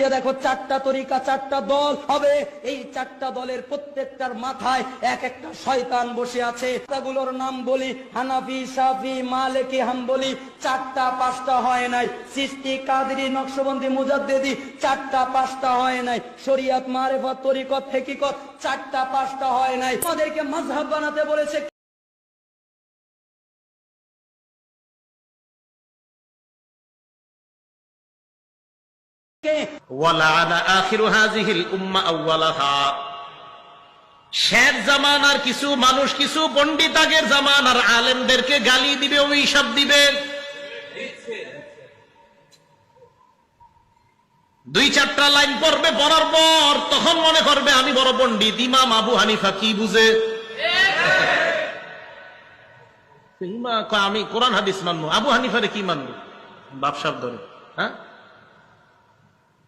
যে দেখো চারটা তরিকা, চারটা দল হবে, এই চারটা দলের প্রত্যেকটার মাথায় এক একটা শয়তান বসে আছে। গুলোর নাম বলি, হানাফি, সাফি, মালেকি, হাম্বলি, চারটা, পাঁচটা হয় নাই। সৃষ্টি কাদরি, নকশবন্দি, মুজাদ্দেদি, চারটা, পাঁচটা হয় নাই। শরিয়াত, মারেফত, তরিকত, হেকিকত, চারটা, পাঁচটা হয় নাই। আমাদেরকে মাঝহাব বানাতে বলেছে জামানার কিছু মানুষ, কিছু আগের জামানার আলেমদেরকে গালি দিবে দিবে। দুই চারটা লাইন পড়বে, পড়ার পর তখন মনে করবে, আমি বড় পণ্ডিত, ইমাম আবু হানিফা কি বুঝে? আমি কোরআন হাদিস মানবো, আবু হানিফারে কি মানবো? বাপসাব ধরে হ্যাঁ?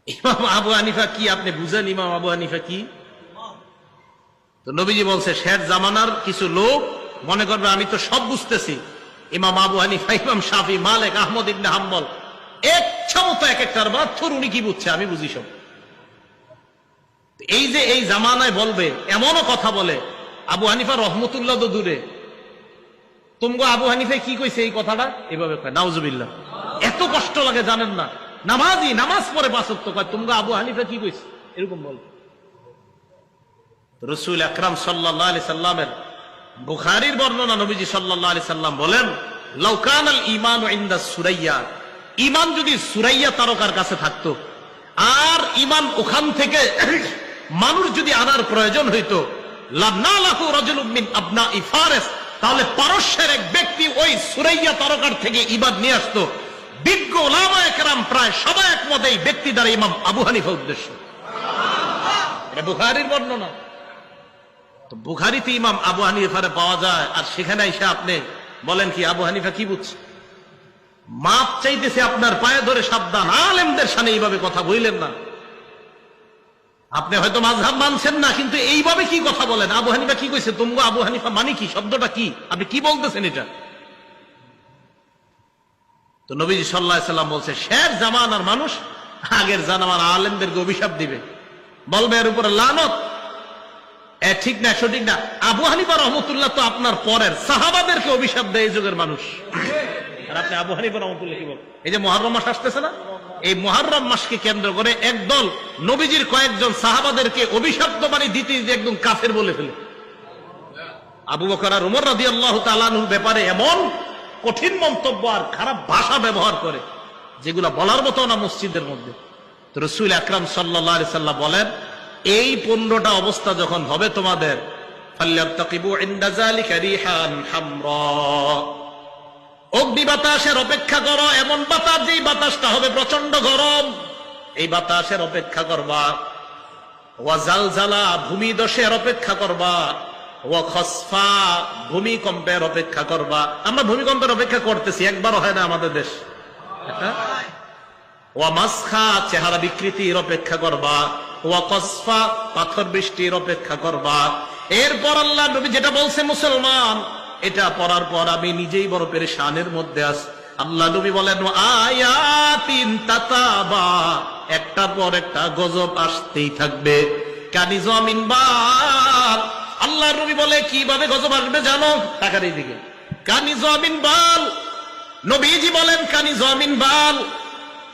ইমাম আবু হানিফা কি? আপনি বুঝেন ইমাম আবু হানিফা কি? তো নবীজি বলছে শের জামানার কিছু লোক, মনে করবে আমি তো সব বুঝতেছি, ইমাম আবু হানিফা, ইমাম শাফি, মালিক, আহমদ ইবনে হাম্বল, এক মতো এক একটার বাদ থর উনি কি বুঝছে, আমি বুঝি সব। এই যে এই জামানায় বলবে, এমনও কথা বলে, আবু হানিফা রহমতুল্লাহ তো দূরে। তুমগো আবু হানিফে কি কইছে এই কথাটা? এভাবে কয়, নাউজুবিল্লাহ। এত কষ্ট লাগে জানেন না। নামাজি, নামাজ পড়ে পাঁচত্ব কয় তুমগো আবু হানিফে কি কইছে এরকম বল। রসুল আকরাম সাল্লাহ সাল্লামের বুখারির বর্ণনা নবীজি সাল্লাহ সাল্লাম বলেন সুরাইয়া। যদি সুরাইয়া তারকার কাছে থাকতো, আর ইমান ওখান থেকে মানুষ যদি আনার প্রয়োজন হইতো তাহলে পারস্যের এক ব্যক্তি ওই সুরাইয়া তারকার থেকে ইবাদ নিয়ে আসতো। বিজ্ঞ ওলামা একরাম প্রায় সবাই একমত এই ব্যক্তি দ্বারা ইমাম আবু হানিফা উদ্দেশ্য। এটা বুখারির বর্ণনা। তো বুখারিতে ইমাম আবু হানিফারে পাওয়া যায়, আর সেখানে এসে আপনি বলেন কি, আবু হানিফা কি বুঝছে? মাপ চাইতেছে আপনার পায়ে ধরে সাবধান, আলেমদের সামনে এইভাবে কথা বললেন না। আপনি হয়তো মাঝহাব মানছেন না, কিন্তু এইভাবে কি কথা বলেন? আবু হানিফা কি কইছে? তুমগো আবু হানিফা মানে কি? শব্দটা কি? আপনি কি বলতেছেন এটা? তো নবীজি সাল্লাহ সাল্লাম বলছে, শের জামানার মানুষ আগের জানামার আলেমদেরকে অভিশাপ দিবে। বলবে, এর উপরে লানত। এ ঠিক না, সঠিক না। আবু হানিফা রহমতুল্লাহ তো আপনার পরের সাহাবাদেরকে অভিশাপ দেয় এই যুগের মানুষ। আপনি আবু রহমতুল্লাহ কি বল এই যে মহারম মাস আসতেছে না? এই মহারম মাসকে কেন্দ্র করে একদল নবীজির কয়েকজন সাহাবাদেরকে অভিশপ্ত বাণী দিতে একদম কাফের বলে ফেলে। আবু বকর আর আল্লাহ ব্যাপারে এমন কঠিন মন্তব্য আর খারাপ ভাষা ব্যবহার করে, যেগুলা বলার মতো না মসজিদের মধ্যে। রসুল আকরাম সাল্লাহ সাল্লাম বলেন, এই পনেরোটা অবস্থা যখন হবে তোমাদের অগ্নি বাতাসের অপেক্ষা করো, এমন বাতাস যেই বাতাসটা হবে প্রচণ্ড গরম। এই বাতাসের অপেক্ষা করবা। ওয়া জালজালা ভূমি দোষের অপেক্ষা করবা। খসফা, ভূমিকম্পের অপেক্ষা করবা। আমরা ভূমিকম্পের অপেক্ষা করতেছি, একবারও হয় না আমাদের দেশ? ওয়া মাসখা, চেহারা বিকৃতির অপেক্ষা করবা। ওয়া কসফা পাথর বৃষ্টির অপেক্ষা করবা। এরপর আল্লাহ নবী যেটা বলছে মুসলমান, এটা পড়ার পর আমি নিজেই বড় পেরেশানের মধ্যে আস আল্লাহ নবী বলেন আয়াতিন তাতাবা। একটার পর একটা গজব আসতেই থাকবে। কানি জমিন বাল আল্লাহ নবী বলে, কীভাবে গজব আসবে জানো? টাকার এই দিকে কানি জমিন বাল। নবীজি বলেন, কানি জমিন বাল।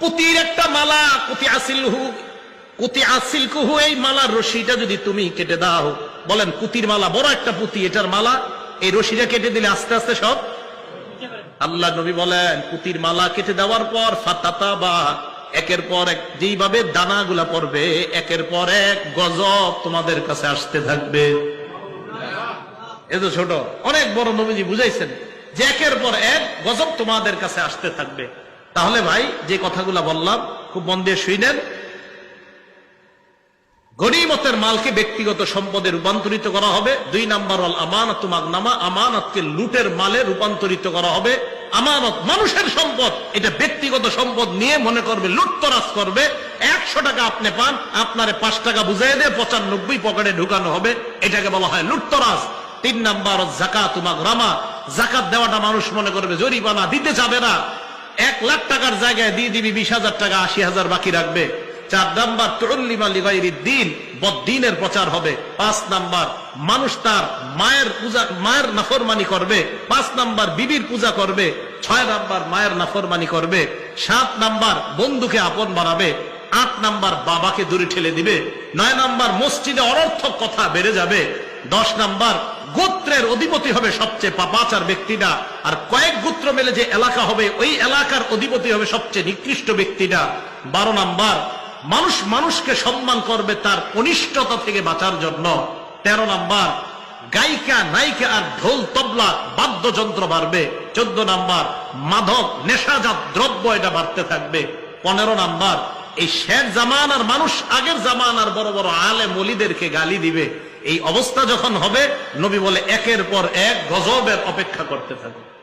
পুতির একটা মালা। কুতি আসিল হু কুতি আসিল কুহু এই মালার রশিটা যদি তুমি কেটে দাও। বলেন পুতির মালা, বড় একটা পুতি, এটার মালা। এই রশিটা কেটে দিলে আস্তে আস্তে সব আল্লাহ নবী বলেন পুতির মালা কেটে দেওয়ার পর ফাতাতা বা, একের পর এক, যেইভাবে দানাগুলা পড়বে, একের পর এক গজব তোমাদের কাছে আসতে থাকবে। এ তো ছোট। অনেক বড় নবীজি বুঝাইছেন, যে একের পর এক গজব তোমাদের কাছে আসতে থাকবে। তাহলে ভাই, যে কথাগুলা বললাম, খুব মন দিয়ে শুইনেন গরিমতের মালকে ব্যক্তিগত সম্পদে রূপান্তরিত করা হবে। দুই নাম্বার হল আমানত মাগনামা, আমানতকে লুটের মালে রূপান্তরিত করা হবে। আমানত মানুষের সম্পদ, এটা ব্যক্তিগত সম্পদ নিয়ে মনে করবে, লুটতরাজ করবে। একশো টাকা আপনি পান, আপনারে পাঁচ টাকা বুঝাই দিয়ে পঁচানব্বই পকেটে ঢুকানো হবে। এটাকে বলা হয় লুটতরাজ। তিন নাম্বার জাকাত মাগরামা জাকাত দেওয়াটা মানুষ মনে করবে, জরিমানা দিতে যাবে না। এক লাখ টাকার জায়গায় দিয়ে দিবি, বিশ হাজার টাকা, আশি হাজার বাকি রাখবে। চার নাম্বার দিন বদ্দিনের প্রচার হবে। পাঁচ নাম্বার, মানুষ তার মায়ের পূজা, মায়ের নাফরমানি করবে। পাঁচ নাম্বার, বিবির পূজা করবে। ছয় নাম্বার, মায়ের নাফরমানি করবে। সাত নাম্বার, বন্ধুকে আপন বানাবে। আট নাম্বার, বাবাকে দূরে ঠেলে দিবে। নয় নাম্বার, মসজিদে অনর্থক কথা বেড়ে যাবে। দশ নাম্বার, গোত্রের অধিপতি হবে সবচেয়ে পাপাচার ব্যক্তিটা, আর কয়েক গোত্র মেলে যে এলাকা হবে, ওই এলাকার অধিপতি হবে সবচেয়ে নিকৃষ্ট ব্যক্তিটা। বারো নাম্বার, মানুষ মানুষকে সম্মান করবে তার অনিষ্টতা থেকে বাঁচার জন্য। তেরো নাম্বার, গায়িকা, নায়িকা আর ঢোল, তবলা, বাদ্যযন্ত্র বাড়বে। চোদ্দ নাম্বার, মাদক, নেশাজাত দ্রব্য এটা বাড়তে থাকবে। পনেরো নাম্বার, এই শেষ জামানার মানুষ আগের জামানার বড় বড় আলে মলিদেরকে গালি দিবে। এই অবস্থা যখন হবে নবী বলে একের পর এক গজবের অপেক্ষা করতে থাকবে